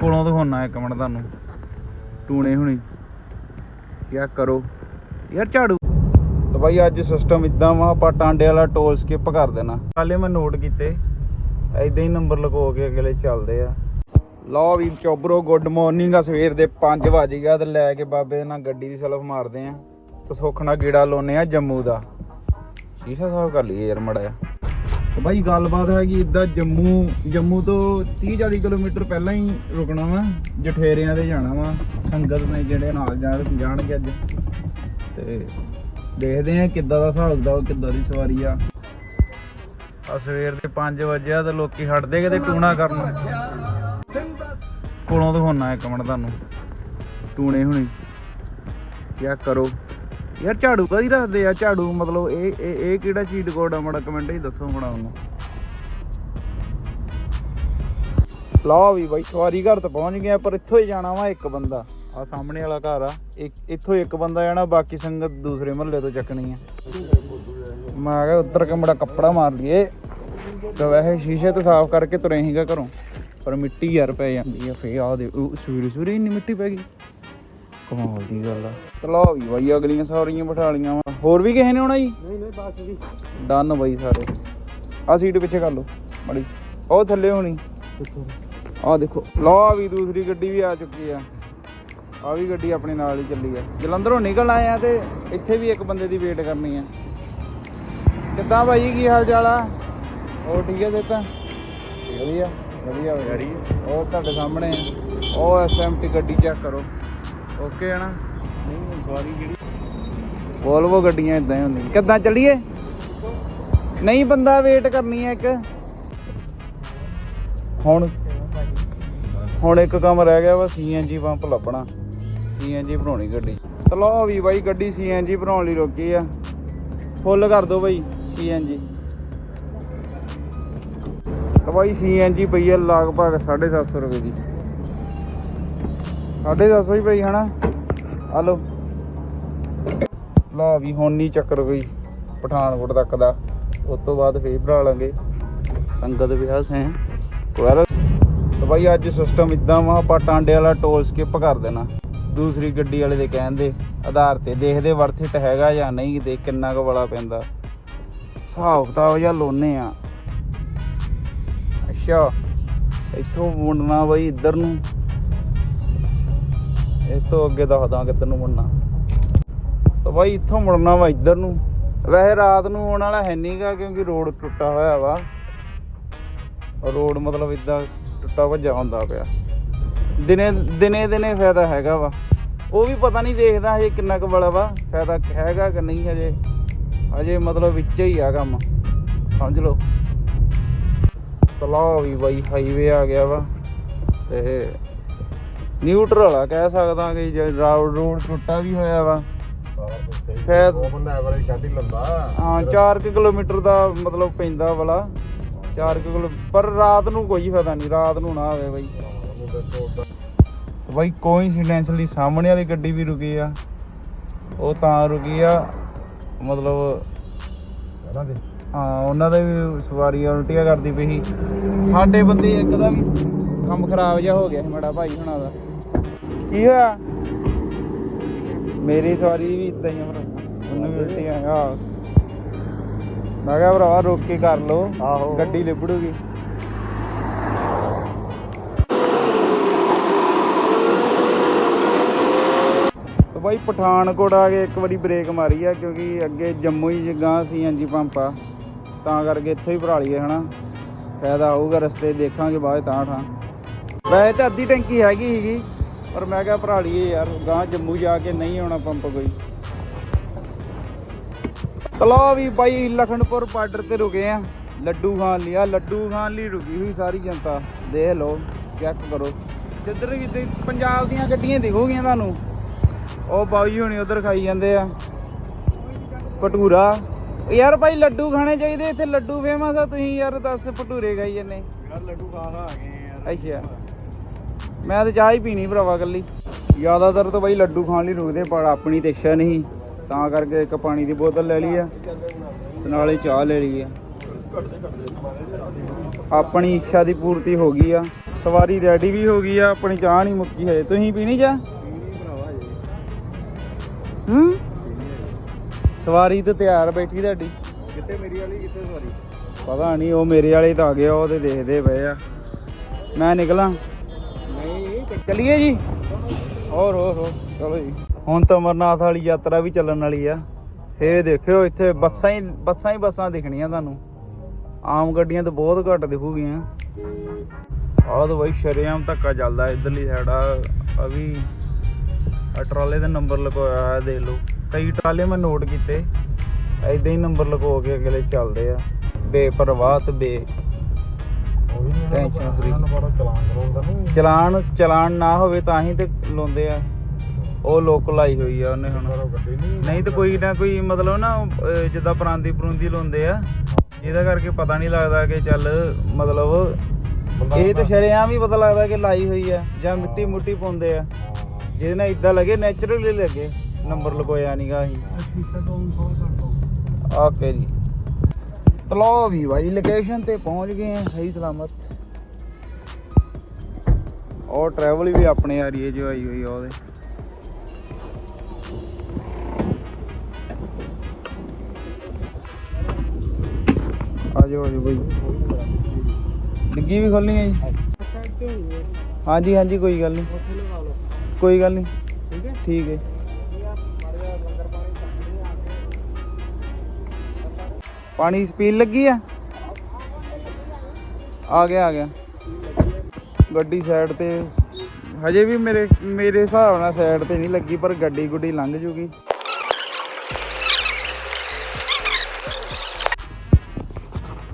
ਕੋਲੋਂ ਦਿਖਾਉਣਾ ਇੱਕ ਮਿੰਟ ਤੁਹਾਨੂੰ। ਟੂਣੇ ਹੁਣੀ। ਕਿਆ ਕਰੋ। ਯਾਰ ਝਾੜੂ। ਤਾਂ ਬਾਈ ਅੱਜ ਸਿਸਟਮ ਇਦਾਂ ਵਾ, ਆਪਾਂ ਟਾਂਡੇ ਵਾਲਾ ਟੋਲ ਸਕਿਪ ਕਰ ਦੇਣਾ। ਹਾਲੇ ਮੈਂ ਨੋਟ ਕੀਤੇ। ਐਦਾਂ ਹੀ ਨੰਬਰ ਲਗੋ ਕੇ ਅਗਲੇ ਚੱਲਦੇ ਆ। ਲਓ ਵੀ ਚੋਬਰੋ ਗੁੱਡ ਮਾਰਨਿੰਗ ਆ। ਸਵੇਰ ਦੇ 5 ਵਜ ਗਿਆ ਤੇ ਲੈ ਕੇ ਬਾਬੇ ਦੇ ਨਾਲ ਗੱਡੀ ਦੀ ਸਲਫ ਮਾਰਦੇ ਆ। ਤੇ ਸੁੱਖ ਨਾਲ ਗੇੜਾ ਲਾਉਨੇ ਆ ਜੰਮੂ ਦਾ। ਸ਼ੀਸ਼ਾ ਸਾਫ਼ ਕਰ ਲਈਏ ਯਾਰ ਮੜਾ ਤੇ ਬਾਈ ਗੱਲਬਾਤ ਹੈ ਕਿ ਇਦਾਂ ਜੰਮੂ ਜੰਮੂ ਤੋਂ 30 40 ਕਿਲੋਮੀਟਰ ਪਹਿਲਾਂ ਹੀ ਰੁਕਣਾ ਵਾ, ਜਠੇਰਿਆਂ ਤੇ ਜਾਣਾ ਵਾ, ਸੰਗਤ ਨੇ ਜਿਹੜੇ ਨਾਲ ਜਾਣ ਜਾਣਗੇ ਅੱਜ। ਤੇ ਦੇਖਦੇ ਆ ਕਿੱਦਾਂ ਦਾ ਹਿਸਾਬ ਦਾ ਕਿੱਦਾਂ ਦੀ ਸਵਾਰੀ ਆ। ਆ ਸਵੇਰ ਦੇ 5 ਵਜੇ ਆ ਤੇ ਲੋਕੀ ਹਟਦੇ ਕਿਤੇ ਟੂਣਾ ਕਰਨ। ਕੋਲੋਂ ਦਿਖਾਉਣਾ ਇੱਕ ਮਿੰਟ ਤੁਹਾਨੂੰ। ਟੂਣੇ ਹੁਣੀ। ਕਿਆ ਕਰੋ? ਯਾਰ ਝਾੜੂ ਕਾਦੀ ਰੱਖਦੇ ਆ? ਝਾੜੂ ਮਤਲਬ ਇਹ ਇਹ ਇਹ ਕਿਹੜਾ ਚੀਟ ਕੋਡ ਆ? ਮੜਾ ਕਮੈਂਟ ਹੀ ਦੱਸੋ ਹੁਣ ਉਹਨੂੰ ਲਓ ਵੀ ਬਾਈ ਸਵਾਰੀ ਘਰ ਤੇ ਪਹੁੰਚ ਗਏ ਪਰ ਇੱਥੋਂ ਹੀ ਜਾਣਾ ਵਾ ਇੱਕ ਬੰਦਾ। ਆ ਸਾਹਮਣੇ ਵਾਲਾ ਘਰ ਆ। ਇੱਕ, ਇੱਥੋਂ ਇੱਕ ਬੰਦਾ ਜਾਣਾ, ਬਾਕੀ ਸੰਗਤ ਦੂਸਰੇ ਮਹੱਲੇ ਤੋਂ ਚੱਕਣੀ ਆ। ਮੈਂ ਕਿਹਾ ਉੱਤਰ ਕੇ ਮੜਾ ਕੱਪੜਾ ਮਾਰ ਲਈਏ। ਤਾਂ ਵੈਸੇ ਸ਼ੀਸ਼ੇ ਤੇ ਸਾਫ਼ ਕਰਕੇ ਤੁਰੇ ਹੀਗਾ ਘਰੋਂ। ਪਰ ਮਿੱਟੀ ਯਾਰ ਪੈ ਜਾਂਦੀ ਆ ਫੇ ਆ ਦੇ ਸਵੇਰੇ ਸਵੇਰੇ ਇੰਨੀ ਮਿੱਟੀ ਪੈ ਗਈ। ਕਮਾਲ ਦੀ ਗੱਲ ਆ। ਵੀ ਬਾਈ ਅਗਲੀਆਂ ਸੌਰੀਆਂ ਬਿਠਾ ਲੀਆਂ ਵਾ। ਹੋਰ ਵੀ ਕਿਸੇ ਨੇ ਆਉਣਾ ਜੀ? ਨਹੀਂ ਨਹੀਂ ਬਸ ਜੀ। ਡਨ ਬਾਈ ਸਾਰੇ। ਆ ਸੀਟ ਪਿੱਛੇ ਕਰ ਲਓ ਮੜੀ। ਉਹ ਥੱਲੇ ਹੋਣੀ। ਆ ਦੇਖੋ। ਲਓ ਵੀ ਦੂਸਰੀ ਗੱਡੀ ਵੀ ਆ ਚੁੱਕੀ ਆ। ਆ ਵੀ ਗੱਡੀ ਆਪਣੇ ਨਾਲ ਹੀ ਚੱਲੀ ਆ। ਜਲੰਧਰੋਂ ਨਿਕਲ ਆਏ ਆ ਤੇ ਇੱਥੇ ਵੀ ਇੱਕ ਬੰਦੇ ਦੀ ਵੇਟ ਕਰਨੀ ਆ। ਕਿੱਦਾਂ ਭਾਈ ਕੀ ਹਾਲ ਚਾਲ ਆ? ਉਹ ਠੀਕ ਹੈ ਦਿੱਤਾ ਵਧੀਆ। ਵਧੀਆ ਗਾੜੀ ਉਹ ਤੁਹਾਡੇ ਸਾਹਮਣੇ। ਉਹ ਐਸਐਮਟੀ ਗੱਡੀ ਚੈੱਕ ਕਰੋ। ਓਕੇ ਹੈ ਨਾ? ਨਹੀਂ ਸਵਾਰੀ ਜਿਹੜੀ ਵੋਲਵੋ ਗੱਡੀਆਂ ਇਦਾਂ ਹੀ ਹੁੰਦੀਆਂ। ਕਿੱਦਾਂ ਚੱਲੀਏ? ਨਹੀਂ ਬੰਦਾ ਵੇਟ ਕਰਨੀ ਹੈ ਇੱਕ। ਹੁਣ। ਹੁਣ ਇੱਕ ਕੰਮ ਰਹਿ ਗਿਆ ਵਾ ਸੀਐਨਜੀ ਪੰਪ ਲੱਭਣਾ। ਸੀਐਨਜੀ ਬਣਾਉਣੀ ਗੱਡੀ। ਤੇ ਵੀ ਬਾਈ, ਗੱਡੀ ਸੀਐਨਜੀ ਬਣਾਉਣ ਲਈ ਰੋਕੀ ਆ। ਫੁੱਲ ਕਰ ਦਿਓ ਬਾਈ ਸੀਐਨਜੀ ਤਾਂ ਬਾਈ ਸੀਐਨਜੀ ਪਈ ਆ ਲਗਭਗ 750 ਰੁਪਏ ਦੀ। 750 ਹੀ ਪਈ ਹਨਾ? ਆ ਲਓ। ਲਾ ਵੀ, ਹੁਣ ਨਹੀਂ ਚੱਕਰ ਕੋਈ ਪਠਾਨਕੋਟ ਤੱਕ ਦਾ। ਉਸ ਤੋਂ ਬਾਅਦ ਫੇਰ ਭਰਾ ਲਾਂਗੇ। ਸੰਗਤ ਵਿਆਹ ਸੈਂ ਕੋਰ ਤਾਂ ਬਾਈ, ਅੱਜ ਸਿਸਟਮ ਇਦਾਂ ਵਾ, ਆਪਾਂ ਟਾਂਡੇ ਵਾਲਾ ਟੋਲ ਸਕਿਪ ਕਰ ਦੇਣਾ। ਦੂਸਰੀ ਗੱਡੀ ਵਾਲੇ ਦੇ ਕਹਿਣ ਦੇ ਆਧਾਰ ਤੇ ਦੇਖਦੇ ਵਰਥ ਇਟ ਹੈਗਾ ਜਾਂ ਨਹੀਂ ਦੇ ਕਿੰਨਾ ਕੁ ਵਾਲਾ ਪੈਂਦਾ। ਹਿਸਾਬ ਕਿਤਾਬ ਜਾਂ ਲੋਨੇ ਆ ਅੱਛਾ, ਇੱਥੋਂ ਮੁੰਡਣਾ ਬਾਈ ਇੱਧਰ ਨੂੰ। ਇਹ ਤੋਂ ਅੱਗੇ ਦੱਸਦਾ ਕਿੱਧਰ ਨੂੰ ਮੁੜਨਾ ਤਾਂ ਬਾਈ ਇੱਥੋਂ ਮੁੜਨਾ ਵਾ ਇੱਧਰ ਨੂੰ। ਵੈਸੇ ਰਾਤ ਨੂੰ ਆਉਣ ਵਾਲਾ ਹੈ ਨਹੀਂਗਾ ਕਿਉਂਕਿ ਰੋਡ ਟੁੱਟਾ ਹੋਇਆ ਵਾ। ਰੋਡ ਮਤਲਬ ਇਦਾਂ ਟੁੱਟਾ ਭੱਜਾ ਹੁੰਦਾ ਪਿਆ। ਦਿਨੇ ਦਿਨੇ ਦਿਨੇ ਫਾਇਦਾ ਹੈਗਾ ਵਾ। ਉਹ ਵੀ ਪਤਾ ਨਹੀਂ ਦੇਖਦਾ ਹਜੇ ਕਿੰਨਾ ਕੁ ਵਾਲਾ ਵਾ। ਫਾਇਦਾ ਹੈਗਾ ਕਿ ਨਹੀਂ ਹਜੇ। ਹਜੇ ਮਤਲਬ ਵਿੱਚ ਹੀ ਆ ਕੰਮ। ਸਮਝ ਲਓ। ਤਲਾਅ ਵੀ ਬਾਈ ਹਾਈਵੇ ਆ ਗਿਆ ਵਾ। ਤੇ ਨਿਊਟਰਲ ਆ ਕਹਿ ਸਕਦਾ ਕਿ ਜੇ ਰੋਡ ਟੁੱਟਾ ਵੀ ਹੋਇਆ ਵਾ ਸ਼ਾਇਦ ਉਹ ਬੰਦਾ ਐਵਰੇਜ ਕੱਢ ਹੀ ਲੰਦਾ। ਹਾਂ 4 ਕਿਲੋਮੀਟਰ ਦਾ ਮਤਲਬ ਪੈਂਦਾ ਵਾਲਾ। 4 ਕਿਲੋ ਪਰ ਰਾਤ ਨੂੰ ਕੋਈ ਫਾਇਦਾ ਨਹੀਂ ਰਾਤ ਨੂੰ ਨਾ ਆਵੇ ਬਾਈ। ਬਾਈ ਕੋਇਨਸੀਡੈਂਸ਼ਲੀ ਸਾਹਮਣੇ ਵਾਲੀ ਗੱਡੀ ਵੀ ਰੁਕੀ ਆ। ਉਹ ਤਾਂ ਰੁਕੀ ਆ ਮਤਲਬ ਹਾਂ ਉਹਨਾਂ ਦੇ ਵੀ ਸਵਾਰੀ ਉਲਟੀਆਂ ਕਰਦੀ ਪਈ ਸੀ। ਸਾਡੇ ਬੰਦੇ ਇੱਕ ਦਾ ਵੀ ਕੰਮ ਖਰਾਬ ਜਿਹਾ ਹੋ ਗਿਆ ਸੀ ਮੇਰਾ ਭਾਈ ਹੁਣਾਂ ਦਾ। ਕੀ ਹੋਇਆ? ਮੇਰੀ ਸਵਾਰੀ ਵੀ ਇਦਾਂ ਹੀ ਆ ਭਰਾ। ਉਹਨੂੰ ਵੀ ਉਲਟੀਆਂ ਆ। ਮੈਂ ਕਿਹਾ ਭਰਾ ਰੋਕ ਕੇ ਕਰ ਲੋ ਆਹੋ। ਗੱਡੀ ਲਿਬੜੂਗੀ। ਤੇ ਬਾਈ ਪਠਾਨਕੋਟ ਆ ਕੇ ਇੱਕ ਵਾਰੀ ਬ੍ਰੇਕ ਮਾਰੀ ਆ ਕਿਉਂਕਿ ਅੱਗੇ ਜੰਮੂ ਹੀ ਗਾਂ ਸੀ ਐਨਜੀ ਪੰਪ ਆ। ਤਾਂ ਕਰਕੇ ਇੱਥੋਂ ਹੀ ਭਰਾ ਲਈਏ ਹਨਾ? ਫਾਇਦਾ ਆਊਗਾ ਰਸਤੇ ਦੇਖਾਂਗੇ ਬਾਅਦ ਤਾਂ ਠਾਂ। ਵੈਸੇ ਤਾਂ ਅੱਧੀ ਟੈਂਕੀ ਹੈਗੀ ਸੀਗੀ। ਪਰ ਮੈਂ ਕਿਹਾ ਭਰਾ ਲਈਏ ਯਾਰ ਗਾਂ ਜੰਮੂ ਜਾ ਕੇ ਨਹੀਂ ਆਉਣਾ ਪੰਪ ਕੋਈ। ਤਲੋ ਵੀ ਬਾਈ ਲਖਨਪੁਰ ਬਾਰਡਰ ਤੇ ਰੁਕੇ ਆ। ਲੱਡੂ ਖਾਣ ਲਈ ਆ ਲੱਡੂ ਖਾਣ ਲਈ ਰੁਕੀ ਹੋਈ ਸਾਰੀ ਜਨਤਾ। ਦੇਖ ਲਓ ਚੈੱਕ ਕਰੋ। ਜਿੱਧਰ ਵੀ ਪੰਜਾਬ ਦੀਆਂ ਗੱਡੀਆਂ ਦਿਖੋਗੀਆਂ ਤੁਹਾਨੂੰ ਉਹ ਬਾਈ ਹੁਣੀ ਉਧਰ ਖਾਈ ਜਾਂਦੇ ਆ। ਭਟੂਰਾ। ਯਾਰ ਭਾਈ ਲੱਡੂ ਖਾਣੇ ਚਾਹੀਦੇ ਇੱਥੇ ਲੱਡੂ ਫੇਮਸ ਆ ਤੁਸੀਂ ਯਾਰ ਦੱਸ ਭਟੂਰੇ ਖਾਈ ਜੰਨੇ ਯਾਰ ਲੱਡੂ ਖਾ ਖਾ ਆ। ਗਏ ਅੱਛਾ। ਮੈਂ ਤਾਂ ਚਾਹ ਹੀ ਪੀਣੀ ਭਰਾਵਾ ਕੱਲੀ ਜ਼ਿਆਦਾਤਰ ਤਾਂ ਬਾਈ ਲੱਡੂ ਖਾਣ ਲਈ ਰੁਕਦੇ ਪਰ ਆਪਣੀ ਤੇ ਇੱਛਾ ਨਹੀਂ। ਤਾਂ ਕਰਕੇ ਇੱਕ ਪਾਣੀ ਦੀ ਬੋਤਲ ਲੈ ਲਈ ਆ ਤੇ ਨਾਲੇ ਚਾਹ ਲੈ ਲਈ ਆ। ਆਪਣੀ ਇੱਛਾ ਦੀ ਪੂਰਤੀ ਹੋ ਗਈ ਆ। ਸਵਾਰੀ ਰੈਡੀ ਵੀ ਹੋ ਗਈ ਆ ਆਪਣੀ ਚਾਹ ਨਹੀਂ ਮੁੱਕੀ ਹੈ ਤੁਸੀਂ ਪੀਣੀ ਚਾਹ? ਹੂੰ? ਹੈ ਸਵਾਰੀ ਤੇ ਤਿਆਰ ਬੈਠੀ ਤੁਹਾਡੀ। ਕਿੱਥੇ ਮੇਰੀ ਵਾਲੀ ਕਿੱਥੇ ਸਵਾਰੀ? ਪਤਾ ਨਹੀਂ ਉਹ ਮੇਰੇ ਵਾਲੇ ਤਾਂ ਆ ਗਏ ਆ, ਉਹਦੇ ਦੇਖਦੇ ਪਏ ਆ। ਮੈਂ ਨਿਕਲਾਂ। ਚੱਲੀਏ ਜੀ? ਹੋਰ ਹੋਰ ਹੋਰ, ਚਲੋ ਜੀ। ਹੁਣ ਤਾਂ ਅਮਰਨਾਥ ਵਾਲੀ ਯਾਤਰਾ ਵੀ ਚੱਲਣ ਵਾਲੀ ਆ। ਫੇਰ ਦੇਖਿਓ, ਇੱਥੇ ਬੱਸਾਂ ਹੀ ਬੱਸਾਂ ਹੀ ਬੱਸਾਂ ਦਿਖਣੀਆਂ ਤੁਹਾਨੂੰ। ਆਮ ਗੱਡੀਆਂ ਤਾਂ ਬਹੁਤ ਘੱਟ ਦਿਖੂਗੀਆਂ। ਆਹ ਤਾਂ ਬਈ ਸ਼ਰੇਆਮ ਧੱਕਾ ਚੱਲਦਾ ਇਧਰਲੀ ਸਾਈਡ ਆ। ਆ ਵੀ ਟਰਾਲੇ ਦਾ ਨੰਬਰ ਲਗਾਇਆ ਹੋਇਆ, ਦੇਖ ਲਓ। ਕਈ ਟਰਾਲੇ ਮੈਂ ਨੋਟ ਕੀਤੇ। ਐਦਾਂ ਹੀ ਨੰਬਰ ਲਗੋ ਕੇ ਅਗਲੇ ਚੱਲਦੇ ਆ। ਬੇਪਰਵਾਹ ਤੇ ਬੇ ਉਹ ਵੀ ਨਹੀਂ Tension free। ਬੜਾ ਚਲਾਨ ਕਰਾਉਂਦਾ ਚਲਾਨ ਚਲਾਨ ਨਾ ਹੋਵੇ ਤਾਂ ਹੀ ਤੇ ਲਾਉਂਦੇ ਆ। ਉਹ ਲੋਕ ਲਾਈ ਹੋਈ ਆ ਉਹਨੇ ਹੁਣ। ਗੱਡੀ ਨਹੀਂ ਨਹੀਂ ਤਾਂ ਕੋਈ ਨਾ ਕੋਈ ਮਤਲਬ ਨਾ ਅਹ ਜਿੱਦਾਂ ਪਰਾਂਦੀ ਪਰੂੰਦੀ ਲਾਉਂਦੇ ਆ। ਜਿਹਦਾ ਕਰਕੇ ਪਤਾ ਨਹੀਂ ਲੱਗਦਾ ਕਿ ਚੱਲ ਮਤਲਬ ਬੰਦਾ ਇਹ ਤਾਂ ਸ਼ਰੇਆਮ ਵੀ ਪਤਾ ਲੱਗਦਾ ਕਿ ਲਾਈ ਹੋਈ ਆ ਜਾਂ ਮਿੱਟੀ ਮੁੱਟੀ ਪਾਉਂਦੇ ਆ। ਜਿਹਦੇ ਨਾਲ ਇਦਾਂ ਲੱਗੇ ਨੇਚਰਲੀ ਲੱਗੇ। ਨੰਬਰ ਲਗੋਇਆ ਨਹੀਂਗਾ ਅਸੀਂ। ਤੋਂ ਕਰ ਓਕੇ ਜੀ। ਤਲੋ ਵੀ ਭਾਈ ਲੋਕੇਸ਼ਨ ਤੇ ਪਹੁੰਚ ਗਏ ਆ ਸਹੀ ਸਲਾਮਤ। ਔਰ ਟਰੈਵਲ ਵੀ ਆਪਣੇ ਏਰੀਏ 'ਚ ਆਈ ਹੋਈ ਆ ਉਹਦੇ। ਆ ਜਾਓ ਆ ਜਾਓ ਭਾਈ ਡਿੱਗੀ ਵੀ ਖੋਲਣੀ ਹੈ ਜੀ? ਹਾਂਜੀ ਹਾਂਜੀ ਕੋਈ ਗੱਲ ਨਹੀਂ ਉੱਥੇ ਲਗਾ ਲਓ। ਕੋਈ ਗੱਲ ਨਹੀਂ ਠੀਕ ਪਾਣੀ ਸਪੀਲ ਲੱਗੀ ਆ? ਆ ਗਿਆ ਆ ਗਿਆ। ਗੱਡੀ ਸਾਈਡ ਤੇ, ਹਜੇ ਵੀ ਮੇਰੇ ਮੇਰੇ ਹਿਸਾਬ ਨਾਲ ਸਾਈਡ ਤੇ ਨਹੀਂ ਲੱਗੀ, ਪਰ ਗੱਡੀ ਗੁੱਡੀ ਲੰਘ ਜੂਗੀ।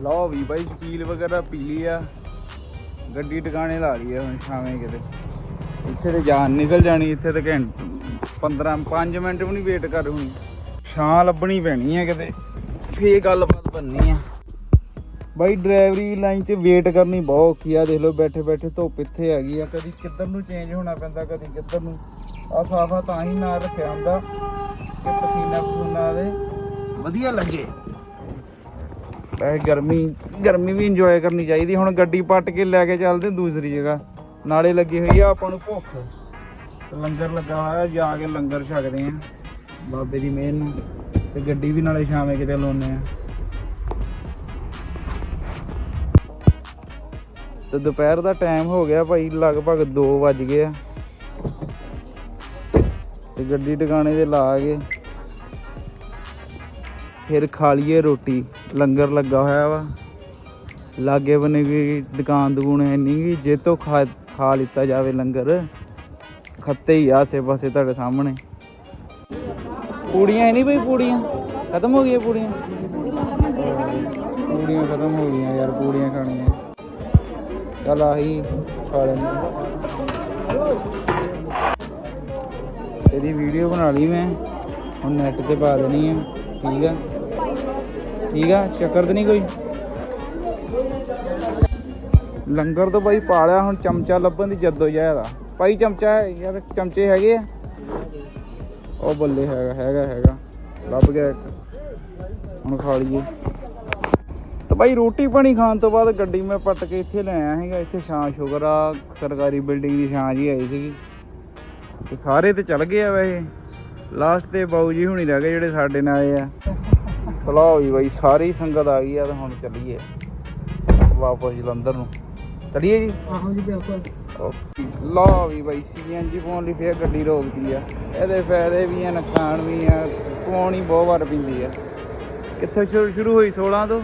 ਲਓ ਵੀ ਬਾਈ ਸਪੀਲ ਵਗੈਰਾ ਪੀ ਲਈ ਆ। ਗੱਡੀ ਟਿਕਾਣੇ ਲਾ ਲਈ ਆ ਹੁਣ, ਛਾਵੇਂ ਕਿਤੇ। ਇੱਥੇ ਤੇ ਜਾਨ ਨਿਕਲ ਜਾਣੀ, ਇੱਥੇ ਤੇ ਘੰਟ। 15 5 ਮਿੰਟ ਵੀ ਨਹੀਂ ਵੇਟ ਕਰ ਹੋਣੀ। ਛਾਂ ਲੱਭਣੀ ਪੈਣੀ ਹੈ ਕਿਤੇ। ਫੇਰ ਗੱਲਬਾਤ ਬੰਨੀ ਆ। ਬਾਈ, ਡਰਾਈਵਰੀ ਲਾਈਨ 'ਚ ਵੇਟ ਕਰਨੀ ਬਹੁਤ ਔਖੀ ਆ। ਦੇਖ ਲਓ, ਬੈਠੇ ਬੈਠੇ ਧੁੱਪ ਇੱਥੇ ਹੈਗੀ ਆ। ਕਦੀ ਕਿੱਧਰ ਨੂੰ ਚੇਂਜ ਹੋਣਾ ਪੈਂਦਾ, ਕਦੀ ਕਿੱਧਰ ਨੂੰ। ਆ ਸਾਫਾ ਤਾਂ ਹੀ ਨਾਲ ਰੱਖਿਆ ਹੁੰਦਾ ਕਿ ਪਸੀਨਾ ਪਸੂਨਾ ਦੇ ਵਧੀਆ ਲੱਗੇ। ਵੈਸੇ ਗਰਮੀ ਗਰਮੀ ਵੀ ਇੰਜੋਏ ਕਰਨੀ ਚਾਹੀਦੀ। ਹੁਣ ਗੱਡੀ ਪੱਟ ਕੇ ਲੈ ਕੇ ਚੱਲਦੇ ਦੂਸਰੀ ਜਗ੍ਹਾ। ਨਾਲੇ ਲੱਗੀ ਹੋਈ ਆ ਆਪਾਂ ਨੂੰ ਭੁੱਖ। ਲੰਗਰ ਲੱਗਾ ਹੋਇਆ, ਜਾ ਕੇ ਲੰਗਰ ਛਕਦੇ ਆ। ਬਾਬੇ ਦੀ ਮਿਹਰ ਨਾਲ। ਤੇ ਗੱਡੀ ਵੀ ਨਾਲੇ ਸ਼ਾਮੇ ਕਿਤੇ ਲਾਉਨੇ ਆ। ਤੇ ਦੁਪਹਿਰ ਦਾ ਟਾਈਮ ਹੋ ਗਿਆ ਭਾਈ, ਲਗਭਗ 2 ਵੱਜ ਗਏ ਆ। ਤੇ ਗੱਡੀ ਟਿਕਾਣੇ ਤੇ ਲਾ ਕੇ ਫਿਰ ਖਾ ਲਈਏ ਰੋਟੀ, ਲੰਗਰ ਲੱਗਾ ਹੋਇਆ ਵਾ। ਲਾਗੇ ਬਨੇ ਵੀ ਦੁਕਾਨ ਦੂਣ ਹੈ ਨਹੀਂ ਗੀ, ਜੇ ਤੋਂ ਖਾ ਖਾ ਲਿੱਤਾ ਜਾਵੇ ਲੰਗਰ, ਖੱਤੇ ਹੀ ਆਸੇ ਪਾਸੇ ਤੁਹਾਡੇ ਸਾਹਮਣੇ। ਪੂੜੀਆਂ ਹੈ ਨਹੀਂ ਬਈ, ਪੂੜੀਆਂ। ਖਤਮ ਹੋ ਗਈਆਂ ਪੂੜੀਆਂ? ਪੂੜੀਆਂ ਖਤਮ ਹੋ ਗਈਆਂ ਯਾਰ, ਪੂੜੀਆਂ ਖਾਣੀਆਂ। ਚਲ ਆਹੀ ਖਾ ਲੈਂਦੇ ਇਹਦੀ ਵੀਡੀਓ ਬਣਾ ਲਈ ਮੈਂ। ਹੁਣ ਨੈਟ ਤੇ ਪਾ ਦੇਣੀ ਹੈ ਠੀਕ ਆ? ਠੀਕ ਆ? ਚੱਕਰ ਤੇ ਨਹੀਂ ਕੋਈ? ਲੰਗਰ ਤੋਂ ਬਾਈ ਪਾਲਿਆ ਹੁਣ ਚਮਚਾ ਲੱਭਣ ਦੀ ਜੱਦੋ ਜਹਿਦ ਆ। ਭਾਈ ਚਮਚਾ ਯਾਰ, ਚਮਚੇ ਹੈਗੇ ਆ। ਉਹ ਬੱਲੇ ਹੈਗਾ ਹੈਗਾ ਹੈਗਾ। ਲੱਭ ਗਿਆ ਇੱਕ। ਹੁਣ ਖਾ ਲਈਏ। ਤੇ ਬਾਈ ਰੋਟੀ ਪਾਣੀ ਖਾਣ ਤੋਂ ਬਾਅਦ ਗੱਡੀ ਮੈਂ ਪੱਟ ਕੇ ਇੱਥੇ ਲੈ ਆਇਆ ਹੈਗਾ ਇੱਥੇ ਛਾਂ ਸ਼ੁਗਰ ਆ, ਸਰਕਾਰੀ ਬਿਲਡਿੰਗ ਦੀ ਛਾਂ ਜੀ ਆਈ ਸੀਗੀ। ਤੇ ਸਾਰੇ ਤੇ ਚੱਲ ਗਏ ਆ ਵੈਸੇ। ਲਾਸਟ ਤੇ ਬਾਊ ਜੀ ਹੁਣੀ ਰਹਿ ਗਏ ਜਿਹੜੇ ਸਾਡੇ ਨਾਲ ਆਏ ਆ। ਚਲੋ ਵੀ ਬਾਈ, ਸਾਰੀ ਸੰਗਤ ਆ ਗਈ ਆ ਤਾਂ ਹੁਣ ਚੱਲੀਏ। ਵਾਪਸ ਜਲੰਧਰ ਨੂੰ। ਚੱਲੀਏ ਜੀ? ਆਹੋ ਜੀ, ਬਿਲਕੁਲ। ਲਾ ਵੀ ਬਾਈ ਸੀਐਨਜੀ ਪਾਉਣ ਲਈ ਫੇਰ ਗੱਡੀ ਰੋਕਦੀ ਆ। ਇਹਦੇ ਫਾਇਦੇ ਵੀ ਆ ਨੁਕਸਾਨ ਵੀ ਆ ਪਾਉਣੀ ਬਹੁਤ ਵਾਰ ਪੈਂਦੀ ਆ। ਕਿੱਥੇ ਸ਼ੁਰੂ ਸ਼ੁਰੂ ਹੋਈ 16 ਤੋਂ?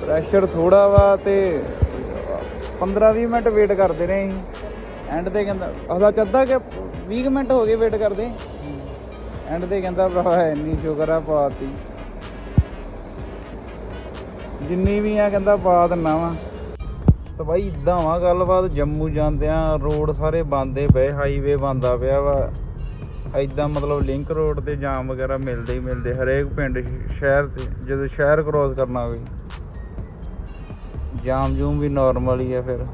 ਪ੍ਰੈਸ਼ਰ ਥੋੜਾ ਵਾ ਤੇ 15 20 ਮਿੰਟ ਵੇਟ ਕਰਦੇ ਰਹੇ ਅਸੀਂ। ਐਂਡ ਤੇ ਕਹਿੰਦਾ ਅਸਾ ਚੱਦਾ ਕਿ 20 ਮਿੰਟ ਹੋ ਗਏ ਵੇਟ ਕਰਦੇ। ਐਂਡ ਤੇ ਕਹਿੰਦਾ ਭਰਾ ਇੰਨੀ ਸ਼ੁਕਰ ਆ ਪਾਤੀ। ਜਿੰਨੀ ਵੀ ਆ ਕਹਿੰਦਾ ਪਾ ਦਿੰਨਾ ਵਾ। ਤਾਂ ਬਾਈ ਇਦਾਂ ਵਾ, ਗੱਲਬਾਤ ਜੰਮੂ ਜਾਂਦਿਆਂ ਰੋਡ ਸਾਰੇ ਬੰਦੇ ਪਏ ਹਾਈਵੇ ਬੰਦਾ ਪਿਆ ਵਾ। ਇਦਾਂ ਮਤਲਬ ਲਿੰਕ ਰੋਡ ਤੇ ਜਾਮ ਵਗੈਰਾ ਮਿਲਦੇ ਹੀ ਮਿਲਦੇ, ਹਰੇਕ ਪਿੰਡ ਸ਼ਹਿਰ ਤੇ, ਜਦੋਂ ਸ਼ਹਿਰ ਕ੍ਰੋਸ ਕਰਨਾ ਹੋਵੇ। ਜਾਮ ਜੂਮ ਵੀ ਨਾਰਮਲ ਹੀ ਆ ਫਿਰ।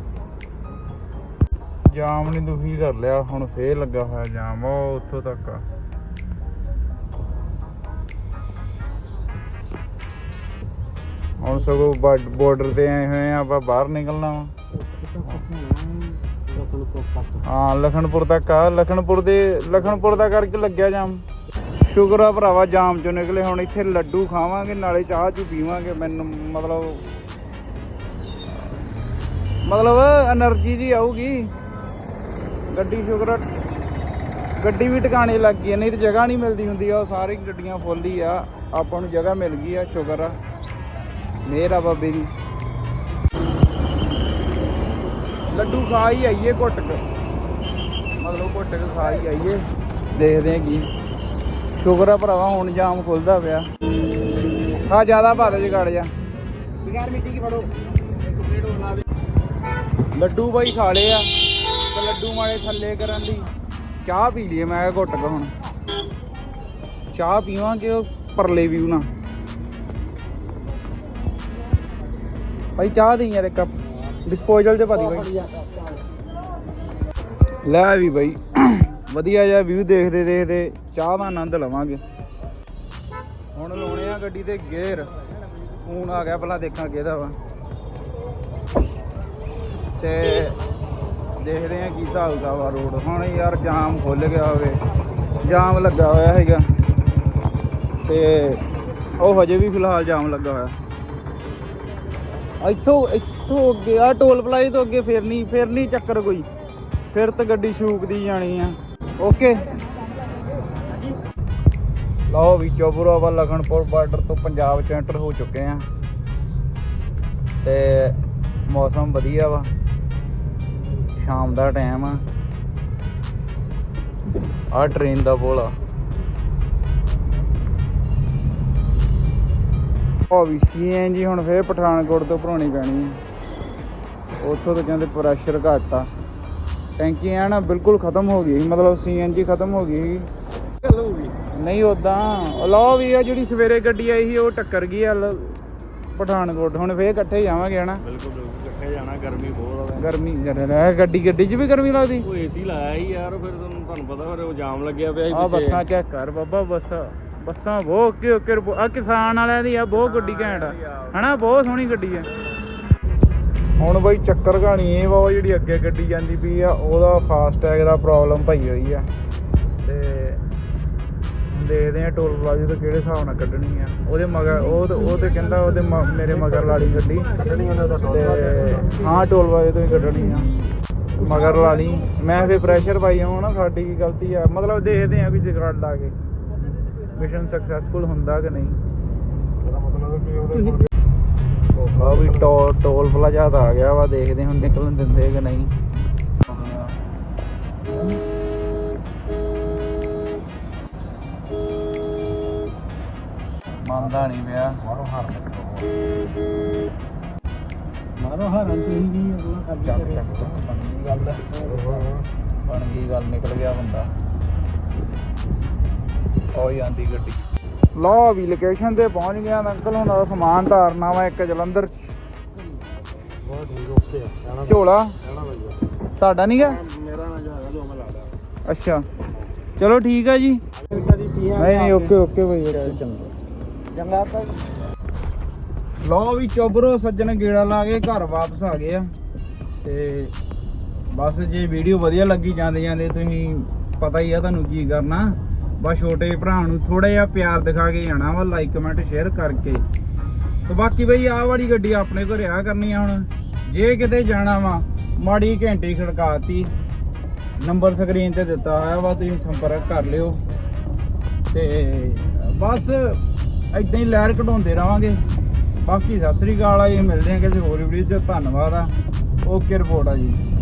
ਜਾਮ ਨਹੀਂ ਦੁਖੀ ਕਰ ਲਿਆ, ਹੁਣ ਫੇਰ ਲੱਗਾ ਹੋਇਆ ਜਾਮ, ਉਹ ਉੱਥੋਂ ਤੱਕ ਆ। ਹੁਣ ਸਗੋਂ ਬਾਰਡਰ ਤੇ ਆਏ ਹੋਏ ਆ, ਆਪਾਂ ਬਾਹਰ ਨਿਕਲਣਾ ਵਾ। ਹਾਂ, ਲਖਨਪੁਰ ਤੱਕ ਆ। ਲਖਨਪੁਰ ਦੇ ਲਖਨਪੁਰ ਦਾ ਕਰਕੇ ਲੱਗਿਆ ਜਾਮ। ਸ਼ੁਕਰ ਆ ਭਰਾਵਾ, ਜਾਮ ਚੋਂ ਨਿਕਲੇ। ਹੁਣ ਇੱਥੇ ਲੱਡੂ ਖਾਵਾਂਗੇ, ਨਾਲੇ ਚਾਹ ਚੂ ਪੀਵਾਂਗੇ। ਮੈਨੂੰ ਮਤਲਬ ਮਤਲਬ એનર્ਜੀ ਜੀ ਆਊਗੀ। ਗੱਡੀ ਸ਼ੁਕਰ ਗੱਡੀ ਵੀ ਟਿਕਾਣੇ ਲੱਗ ਗਈ ਨਹੀਂ ਤੇ ਜਗ੍ਹਾ ਨਹੀਂ ਮਿਲਦੀ ਹੁੰਦੀ ਆ। ਉਹ ਸਾਰੀ ਗੱਡੀਆਂ ਫੁੱਲ ਹੀ ਆ। ਆਪਾਂ ਨੂੰ ਜਗ੍ਹਾ ਮਿਲ ਗਈ ਆ, ਸ਼ੁਕਰ ਆ। ਮਿਹਰ ਆ ਬਾਬੇ ਦੀ ਲੱਡੂ ਖਾ ਹੀ ਆਈਏ ਘੁੱਟ ਕੇ। ਮਤਲਬ ਘੁੱਟ ਕੇ ਖਾ ਹੀ ਆਈਏ। ਦੇਖਦੇ ਆ ਕੀ। ਸ਼ੁਕਰ ਆ ਭਰਾਵਾ ਹੁਣ ਜਾਮ ਖੁੱਲਦਾ ਪਿਆ। ਹਾਂ ਜ਼ਿਆਦਾ ਪਾ ਦੇ ਜਗੜ ਜਾ। ਬਿਗਾਰ ਮਿੱਟੀ ਕੀ ਫੜੋ। ਲੱਡੂ ਬਾਈ ਖਾ ਲਏ ਆ। ਤੇ ਲੱਡੂ ਮਾੜੇ ਥੱਲੇ ਕਰਨ ਲਈ ਚਾਹ ਪੀ ਲਈਏ। ਮੈਂ ਕਿਹਾ ਘੁੱਟ ਕੇ ਹੁਣ। ਚਾਹ ਪੀਵਾਂਗੇ ਉਹ ਪਰਲੇ ਵੀਊ ਨਾਲ। ਭਾਈ, ਚਾਹ ਦੇ ਯਾਰ ਇੱਕ ਕੱਪ। ਡਿਸਪੋਜ਼ਲ ਚ ਪਾ ਦੀ ਲੈ ਵੀ ਬਾਈ, ਵਧੀਆ ਜਿਹਾ ਵਿਊ ਦੇਖਦੇ ਦੇਖਦੇ ਚਾਹ ਦਾ ਆਨੰਦ ਲਵਾਂਗੇ। ਹੁਣ ਲਾਉਣੇ ਆ ਗੱਡੀ ਤੇ ਗੇਅਰ ਫੋਨ ਆ ਗਿਆ ਪਹਿਲਾਂ ਦੇਖਾਂ ਕਿਹਦਾ ਵਾ। ਤੇ ਦੇਖਦੇ ਆ ਕੀ ਹਿਸਾਬ ਦਾ ਵਾ ਰੋਡ ਹੁਣ ਯਾਰ ਜਾਮ ਖੁੱਲ ਗਿਆ ਹੋਵੇ, ਜਾਮ ਲੱਗਾ ਹੋਇਆ ਹੈਗਾ। ਤੇ ਉਹ ਹਜੇ ਵੀ ਫਿਲਹਾਲ ਜਾਮ ਲੱਗਾ ਹੋਇਆ। ਇੱਥੋਂ ਇੱਥੋਂ ਅੱਗੇ ਆ ਟੋਲ ਪਲਾਈ ਤੋਂ ਅੱਗੇ ਫਿਰ ਨਹੀਂ ਫਿਰ ਨਹੀਂ ਚੱਕਰ ਕੋਈ। ਫਿਰ ਤਾਂ ਗੱਡੀ ਛੂਕਦੀ ਜਾਣੀ ਆ। ਓਕੇ। ਲਓ ਵੀ ਚੋਬਰਾਵਾ ਲਖਨਪੁਰ ਬਾਰਡਰ ਤੋਂ ਪੰਜਾਬ ਚ ਐਂਟਰ ਹੋ ਚੁੱਕੇ ਆ। ਤੇ ਮੌਸਮ ਵਧੀਆ ਵਾ। ਸ਼ਾਮ ਦਾ ਟਾਈਮ ਆ। ਆ ਟ੍ਰੇਨ ਦਾ ਪੁਲ ਆ ਉਹ ਵੀ ਸੀਐਨਜੀ ਹੁਣ ਫੇਰ ਪਠਾਨਕੋਟ ਤੋਂ ਭਰਾਉਣੀ ਪੈਣੀ ਹੈ ਉੱਥੋਂ ਤਾਂ ਕਹਿੰਦੇ ਪ੍ਰੈਸ਼ਰ ਘੱਟ ਆ। ਟੈਂਕੀ ਐ ਨਾ ਬਿਲਕੁਲ ਖਤਮ ਹੋ ਗਈ ਮਤਲਬ ਸੀਐਨਜੀ ਖਤਮ ਹੋ ਗਈ ਸੀ ਗੱਲ ਹੋ ਗਈ ਨਹੀਂ ਉਦਾਂ ਲਓ ਵੀ ਆ ਜਿਹੜੀ ਸਵੇਰੇ ਗੱਡੀ ਆਈ ਸੀ ਉਹ ਟੱਕਰ ਗਈ ਆ ਪਠਾਨਕੋਟ। ਹੁਣ ਫੇਰ ਇਕੱਠੇ ਜਾਵਾਂਗੇ ਹਨਾ? ਬਿਲਕੁਲ ਬਿਲਕੁਲ ਇਕੱਠੇ ਜਾਣਾ ਗਰਮੀ ਬਹੁਤ ਆ। ਗਰਮੀ ਜਰ ਗੱਡੀ ਗੱਡੀ 'ਚ ਵੀ ਗਰਮੀ ਲੱਗਦੀ? ਉਹ ਏਸੀ ਲਾਇਆ ਹੀ ਯਾਰ ਫਿਰ ਤੁਹਾਨੂੰ ਤੁਹਾਨੂੰ ਪਤਾ ਫਿਰ ਉਹ ਜਾਮ ਲੱਗਿਆ ਪਿਆ ਸੀ ਆ ਪਿੱਛੇ। ਬੱਸਾਂ ਚੈੱਕ ਕਰ ਬਾਬਾ ਬੱਸਾਂ। ਬੱਸਾਂ ਬਹੁਤ ਓਕੇ ਓਕੇ ਆ ਕਿਸਾਨ ਵਾਲਿਆਂ ਦੀ ਆ ਬਹੁਤ ਗੱਡੀ ਘੈਂਟ। ਆ। ਹਨਾ ਬਹੁਤ ਸੋਹਣੀ ਗੱਡੀ ਆ। ਹੁਣ ਬਈ ਚੱਕਰ ਕਹਾਣੀ ਇਹ ਵਾ ਉਹ ਜਿਹੜੀ ਅੱਗੇ ਗੱਡੀ ਜਾਂਦੀ ਪਈ ਆ ਉਹਦਾ ਫਾਸਟੈਗ ਦਾ ਪ੍ਰੋਬਲਮ ਪਈ ਹੋਈ ਆ। ਤੇ ਦੇਖਦੇ ਆ ਟੋਲ ਪਲਾਜ਼ੇ ਤੋਂ ਕਿਹੜੇ ਹਿਸਾਬ ਨਾਲ ਕੱਢਣੀ ਆ। ਉਹਦੇ ਮਗਰ ਉਹ ਤੇ ਉਹ ਤੇ ਕਹਿੰਦਾ ਉਹਦੇ ਮੇਰੇ ਮਗਰ ਲਾੜੀ ਗੱਡੀ। ਕੱਢਣੀ ਉਹਨਾਂ ਦਾ ਤੇ ਹਾਂ ਟੋਲ ਪਲਾਜ਼ੇ ਤੋਂ ਹੀ ਕੱਢਣੀ ਆ। ਮਗਰ ਲਾ ਲਈ ਮੈਂ ਫੇ ਪ੍ਰੈਸ਼ਰ ਪਾਈ ਜਾਵਾਂ ਨਾ ਸਾਡੀ ਕੀ ਗਲਤੀ ਆ। ਮਤਲਬ ਦੇਖਦੇ ਆ ਵੀ ਜਗਾੜ ਲਾ ਕੇ। ਮਿਸ਼ਨ ਸਕਸੈਸਫੁਲ ਹੁੰਦਾ ਕਿ ਨਹੀਂ? ਇਹਦਾ ਮਤਲਬ ਹੈ ਕਿ ਉਹਦੇ ਕੋਲ ਆ ਵੀ ਟੋਲ ਟੋਲ ਪਲਾਜ਼ਾ ਤਾਂ ਆ ਗਿਆ ਵਾ ਦੇਖਦੇ ਹੁਣ ਨਿਕਲਣ ਦਿੰਦੇ ਕਿ ਨਹੀਂ। ਮੰਨਦਾ ਨਹੀਂ ਪਿਆ। ਮਾਰੋ ਹਾਰ ਮਾਰੋ ਹਾਰਨ ਤੁਸੀਂ ਵੀ ਉਹਨਾਂ ਖਾਲੀ ਚੱਕ ਕਰੇ ਚੱਕ ਚੱਕ ਬਣ ਗਈ ਗੱਲ। ਬਣ ਗਈ ਗੱਲ ਨਿਕਲ ਗਿਆ ਬੰਦਾ। ਹੋ ਜਾਂਦੀ ਗੱਡੀ। ਲਓ ਵੀ ਲੋਕੇਸ਼ਨ ਤੇ ਪਹੁੰਚ ਗਿਆ ਅੰਕਲ ਹੁਣ ਦਾ ਸਮਾਨ ਧਾਰਨਾ ਵਾ ਇੱਕ ਜਲੰਧਰ 'ਚ। ਬਹੁਤ ਠੀਕ ਓਕੇ ਜਾਣਾ ਝੋਲਾ? ਤੁਹਾਡਾ ਨਹੀਂਗਾ ਮੇਰਾ ਨਾ ਜਾਗਾ ਜੋ ਮੈਂ ਲਾਦਾ ਅੱਛਾ। ਚਲੋ ਠੀਕ ਆ ਜੀ। ਨਹੀਂ ਨਹੀਂ ਓਕੇ ਓਕੇ ਭਾਈ ਚੰਗਾ। ਚੰਗਾ ਤਾਂ ਲਓ ਵੀ ਚੋਬਰੋ ਸੱਜਣ ਗੇੜਾ ਲਾ ਕੇ ਘਰ ਵਾਪਸ ਆ ਗਏ ਆ। ਤੇ ਬਸ ਜੇ ਵੀਡੀਓ ਵਧੀਆ ਲੱਗੀ ਜਾਂਦੇ ਜਾਂਦੇ ਤੁਸੀਂ ਪਤਾ ਹੀ ਆ ਤੁਹਾਨੂੰ ਕੀ ਕਰਨਾ। ਬਸ ਛੋਟੇ ਭਰਾ ਨੂੰ ਥੋੜਾ ਜਿਹਾ ਪਿਆਰ ਦਿਖਾ ਕੇ ਜਾਣਾ ਵਾ ਲਾਈਕ ਕਮੈਂਟ ਸ਼ੇਅਰ ਕਰਕੇ। ਤੇ ਬਾਕੀ ਬਈ ਆਹ ਵਾਲੀ ਗੱਡੀ ਆਪਣੇ ਕੋਲ ਰਿਆ ਕਰਨੀ ਆ ਹੁਣ। ਜੇ ਕਿਤੇ ਜਾਣਾ ਵਾ, ਮਾੜੀ ਘੰਟੀ ਖੜਕਾਤੀ ਨੰਬਰ ਸਕਰੀਨ ਤੇ ਦਿੱਤਾ ਹੋਇਆ ਵਾ, ਤੁਸੀਂ ਸੰਪਰਕ ਕਰ ਲਿਓ। ਤੇ ਬਸ ਇਦਾਂ ਹੀ ਲਹਿਰ ਕਢਾਉਂਦੇ ਰਵਾਂਗੇ। ਬਾਕੀ ਸਤਿ ਸ੍ਰੀ ਅਕਾਲ ਆ ਜੀ, ਮਿਲਦੇ ਹਾਂ ਕਿਸੇ ਹੋਰ ਵੀਡੀਓ 'ਚ। ਧੰਨਵਾਦ ਆ। ਓਕੇ ਰਿਪੋਰਟ ਆ ਜੀ।